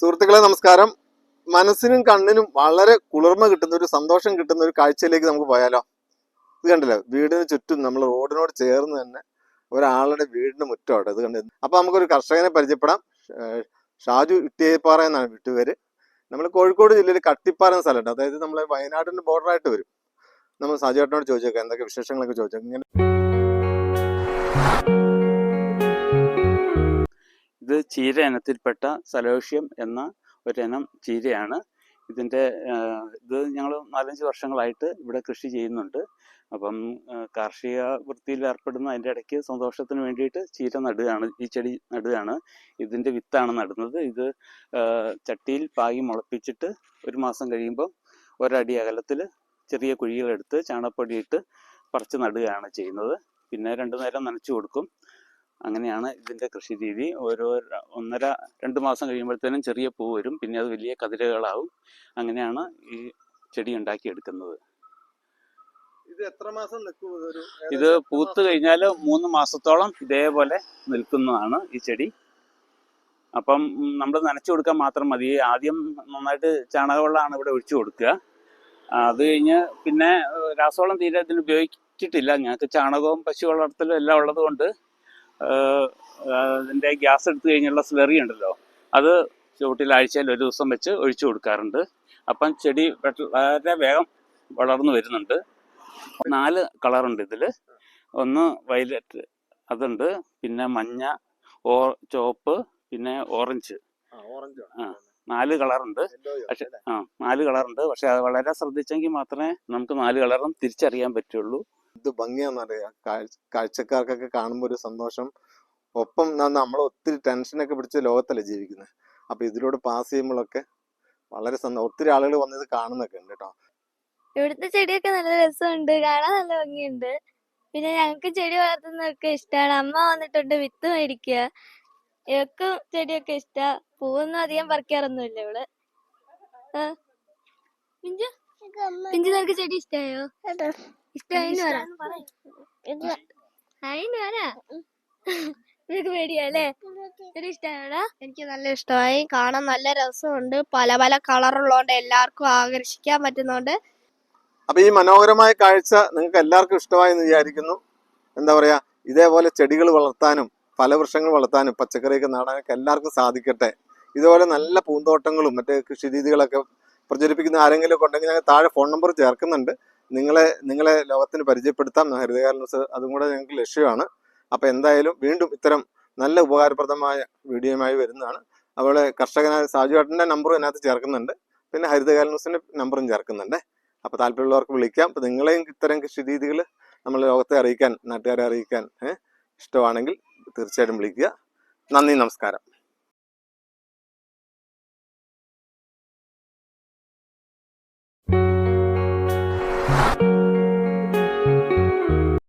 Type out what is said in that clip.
സുഹൃത്തുക്കളെ നമസ്കാരം. മനസ്സിനും കണ്ണിനും വളരെ കുളിർമ കിട്ടുന്ന ഒരു സന്തോഷം കിട്ടുന്ന ഒരു കാഴ്ചയിലേക്ക് നമുക്ക് പോയാലോ? ഇത് കണ്ടില്ലേ? വീടിന് ചുറ്റും നമ്മൾ റോഡിനോട് ചേർന്ന് തന്നെ ഒരാളുടെ വീടിന് മുറ്റമാണ്. ഇത് കണ്ടത് അപ്പൊ നമുക്കൊരു കർഷകനെ പരിചയപ്പെടാം. ഷാജു ഇട്ടിയപ്പാറ എന്നാണ് വീട്ടുപേര്. നമ്മൾ കോഴിക്കോട് ജില്ലയിൽ കട്ടിപ്പാറ എന്ന സ്ഥലമുണ്ട്. അതായത് നമ്മളെ വയനാടിന്റെ ബോർഡറായിട്ട് വരും. നമ്മൾ സാജുവേട്ടനോട് ചോദിച്ചേക്കാം. എന്തൊക്കെ വിശേഷങ്ങളൊക്കെ ചോദിച്ചേക്കാം? ഇങ്ങനെ ചീര ഇനത്തിൽപ്പെട്ട സലോഷ്യം എന്ന ഒരിനം ചീരയാണ്. ഇതിന്റെ ഇത് ഞങ്ങൾ നാലഞ്ച് വർഷങ്ങളായിട്ട് ഇവിടെ കൃഷി ചെയ്യുന്നുണ്ട്. അപ്പം കാർഷിക വൃത്തിയിൽ ഏർപ്പെടുന്ന അതിന്റെ ഇടയ്ക്ക് സന്തോഷത്തിന് വേണ്ടിയിട്ട് ചീര നടുകയാണ് ഈ ചെടി നടുകയാണ്. ഇതിന്റെ വിത്താണ് നടുന്നത്. ഇത് ചട്ടിയിൽ പാകി മുളപ്പിച്ചിട്ട് ഒരു മാസം കഴിയുമ്പം ഒരടി അകലത്തിൽ ചെറിയ കുഴികളെടുത്ത് ചാണകപ്പൊടിയിട്ട് പറിച്ച് നടുകയാണ് ചെയ്യുന്നത്. പിന്നെ രണ്ടു നേരം നനച്ചു കൊടുക്കും. അങ്ങനെയാണ് ഇതിന്റെ കൃഷി രീതി. ഓരോ ഒന്നര രണ്ട് മാസം കഴിയുമ്പോഴത്തേനും ചെറിയ പൂ വരും. പിന്നെ അത് വലിയ കതിരുകളാവും. അങ്ങനെയാണ് ഈ ചെടി ഉണ്ടാക്കിയെടുക്കുന്നത്. ഇത് എത്ര മാസം ഇത് പൂത്ത് കഴിഞ്ഞാൽ മൂന്ന് മാസത്തോളം ഇതേപോലെ നിൽക്കുന്നതാണ് ഈ ചെടി. അപ്പം നമ്മൾ നനച്ചു കൊടുക്കാൻ മാത്രം മതി. ആദ്യം നന്നായിട്ട് ചാണകവെള്ളമാണ് ഇവിടെ ഒഴിച്ചു കൊടുക്കുക. അത് കഴിഞ്ഞ് പിന്നെ രാസവളം തീരെ ഇതിന് ഉപയോഗിച്ചിട്ടില്ല. ഞങ്ങൾക്ക് ചാണകവും പശു വളർത്തലും എല്ലാം ഉള്ളത് കൊണ്ട് അതിന്റെ ഗ്യാസ് എടുത്തു കഴിഞ്ഞുള്ള സ്ലറി ഉണ്ടല്ലോ അത് ചുവട്ടിൽ ആഴ്ചയിൽ ഒരു ദിവസം വെച്ച് ഒഴിച്ചു കൊടുക്കാറുണ്ട്. അപ്പം ചെടി വളരെ വേഗം വളർന്നു വരുന്നുണ്ട്. നാല് കളറുണ്ട് ഇതിൽ ഒന്ന് വയലറ്റ് അതുണ്ട് പിന്നെ മഞ്ഞ ഓ ചുവപ്പ് പിന്നെ ഓറഞ്ച് ആ. നാല് കളറുണ്ട് പക്ഷെ ആ നാല് കളറുണ്ട് പക്ഷെ അത് വളരെ ശ്രദ്ധിച്ചെങ്കിൽ മാത്രമേ നമുക്ക് നാല് കളറും തിരിച്ചറിയാൻ പറ്റുള്ളൂ. എന്ത് ഭംഗിയാണെന്നറിയാം. കാഴ്ച കാഴ്ചക്കാർക്കൊക്കെ കാണുമ്പോൾ ഒരു സന്തോഷം. ഒപ്പം നമ്മൾ ഒത്തിരി ടെൻഷനൊക്കെ പിടിച്ച ലോകത്തല്ലേ ജീവിക്കുന്നത് അപ്പൊ ഇതിലൂടെ പാസ് ചെയ്യുമ്പോഴൊക്കെ വളരെ സന്തോഷം ഒത്തിരി ആളുകൾ വന്നത് കാണുന്നൊക്കെ ഉണ്ട് കേട്ടോ ഇവിടുത്തെ ചെടിയൊക്കെ നല്ല രസമുണ്ട്. കാണാൻ നല്ല ഭംഗിയുണ്ട്. പിന്നെ ഞങ്ങൾക്ക് ചെടി വളർത്തുന്നതൊക്കെ ഇഷ്ടമാണ് അമ്മ വന്നിട്ടുണ്ട് വിത്ത് മേടിക്കുക ഇവക്ക് ചെടിയൊക്കെ ഇഷ്ടാ. പൂവൊന്നും അധികം പറിക്കാറൊന്നുമില്ല ഇവൾ. ആ. പിഞ്ചു നിനക്ക് ചെടി ഇഷ്ടായോ? ഇഷ്ടായിന്ന് പറ. ആയിന്ന് പറ. നിനക്ക് പേടിയല്ലേ ചെടി ഇഷ്ടായോടാ എനിക്ക് നല്ല ഇഷ്ടമായി. കാണാൻ നല്ല രസമുണ്ട്. പല പല കളറുള്ളതുകൊണ്ട് എല്ലാവർക്കും ആകർഷിക്കാൻ പറ്റുന്നോണ്ട്. അപ്പൊ ഈ മനോഹരമായ കാഴ്ച നിങ്ങൾക്ക് എല്ലാവർക്കും ഇഷ്ടമായി എന്ന് വിചാരിക്കുന്നു. എന്താ പറയാ ഇതേപോലെ ചെടികൾ വളർത്താനും ഫലവൃക്ഷങ്ങൾ വളർത്താനും പച്ചക്കറിയൊക്കെ നടാനൊക്കെ എല്ലാവർക്കും സാധിക്കട്ടെ. ഇതുപോലെ നല്ല പൂന്തോട്ടങ്ങളും മറ്റേ കൃഷി രീതികളൊക്കെ പ്രചരിപ്പിക്കുന്ന ആരെങ്കിലും ഒക്കെ ഉണ്ടെങ്കിൽ ഞങ്ങൾ താഴെ ഫോൺ നമ്പർ ചേർക്കുന്നുണ്ട്. നിങ്ങളെ നിങ്ങളെ ലോകത്തിന് പരിചയപ്പെടുത്താം. ഹരിതകാല ന്യൂസ് അതും കൂടെ ഞങ്ങൾക്ക് ലക്ഷ്യമാണ്. അപ്പൊ എന്തായാലും വീണ്ടും ഇത്തരം നല്ല ഉപകാരപ്രദമായ വീഡിയോയുമായി വരുന്നതാണ്. അതുപോലെ കർഷകനായ സാജുവേട്ടന്റെ നമ്പറും അതിനകത്ത് ചേർക്കുന്നുണ്ട്. പിന്നെ ഹരിതകാല ന്യൂസിന്റെ നമ്പറും ചേർക്കുന്നുണ്ട്. അപ്പോൾ താല്പര്യമുള്ളവർക്ക് വിളിക്കാം. അപ്പോൾ നിങ്ങളെയും ഇത്തരം കൃഷി രീതികൾ നമ്മൾ ലോകത്തെ അറിയിക്കാൻ നാട്ടുകാരെ അറിയിക്കാൻ ഇഷ്ടമാണെങ്കിൽ തീർച്ചയായിട്ടും വിളിക്കുക. നന്ദി നമസ്കാരം.